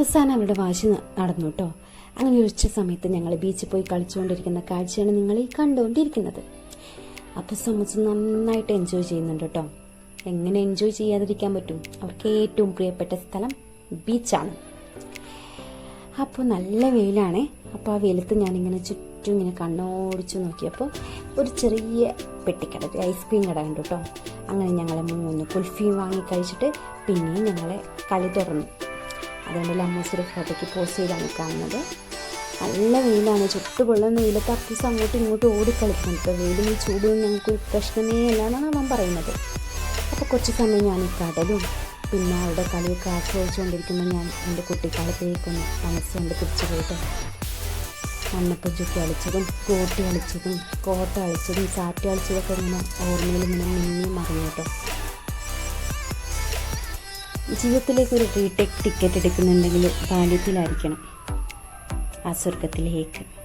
അവസാനം അവരുടെ വാശി നടന്നു കേട്ടോ അങ്ങനെ ഉച്ച സമയത്ത് ഞങ്ങൾ ബീച്ചിൽ പോയി കളിച്ചുകൊണ്ടിരിക്കുന്ന കാഴ്ചയാണ് നിങ്ങൾ ഈ കണ്ടുകൊണ്ടിരിക്കുന്നത്. അപ്പോൾ സമൂസ നന്നായിട്ട് എൻജോയ് ചെയ്യുന്നുണ്ട് കേട്ടോ എങ്ങനെ എൻജോയ് ചെയ്യാതിരിക്കാൻ പറ്റും? അവർക്ക് ഏറ്റവും പ്രിയപ്പെട്ട സ്ഥലം ബീച്ചാണ് അപ്പോൾ നല്ല വെയിലാണേ. അപ്പോൾ ആ വെയിലത്ത് ഞാനിങ്ങനെ ചുറ്റും ഇങ്ങനെ കണ്ണോടിച്ചു നോക്കിയപ്പോൾ ഒരു ചെറിയ പെട്ടിക്കട ഒരു ഐസ്ക്രീം കട കണ്ടു കേട്ടോ അങ്ങനെ ഞങ്ങളെ മൂന്ന് കുൽഫിയും വാങ്ങി കഴിച്ചിട്ട് പിന്നെയും ഞങ്ങളെ കളി തുറന്നു അതുകൊണ്ട് ലമ്മൂസിന്റെ ഫോട്ടോയ്ക്ക് പോസ്റ്റ് ചെയ്താണ് കാണുന്നത്. നല്ല വെയിലാണ്. ചുട്ടുപൊള്ളുന്ന വെയിലത്ത് അപ്പൂസ് അങ്ങോട്ടും ഇങ്ങോട്ടും ഓടിക്കളിക്കും ഇപ്പോൾ വെയിലും ഈ ചൂടും ഞങ്ങൾക്ക് പ്രശ്നമേ അല്ല എന്നാണ് അവൻ പറയുന്നത്. അപ്പോൾ കുറച്ച് സമയം ഞാൻ ഈ കടലും പിന്നെ അവിടെ കളിയൊക്കെ ആസ്വദിച്ചുകൊണ്ടിരിക്കുമ്പോൾ ഞാൻ എന്റെ കുട്ടിക്കാലത്തേക്കൊന്ന് മനസ്സുകൊണ്ട് തിരിച്ചു പോയിട്ട് മണ്ണപ്പം ചുറ്റി കളിച്ചതും കോട്ടി കളിച്ചതും കോട്ട കളിച്ചതും സാറ്റ് കളിച്ചതൊക്കെ ഇങ്ങനെ ഓർമ്മയിൽ ഇങ്ങനെ മിന്നി മറിഞ്ഞു കേട്ടോ. ജീവിതത്തിലേക്ക് ഒരു റീടേക്ക് ടിക്കറ്റ് എടുക്കുന്നുണ്ടെങ്കിൽ ബാല്യത്തിലായിരിക്കണം. ആ സ്വർഗത്തിലേക്ക്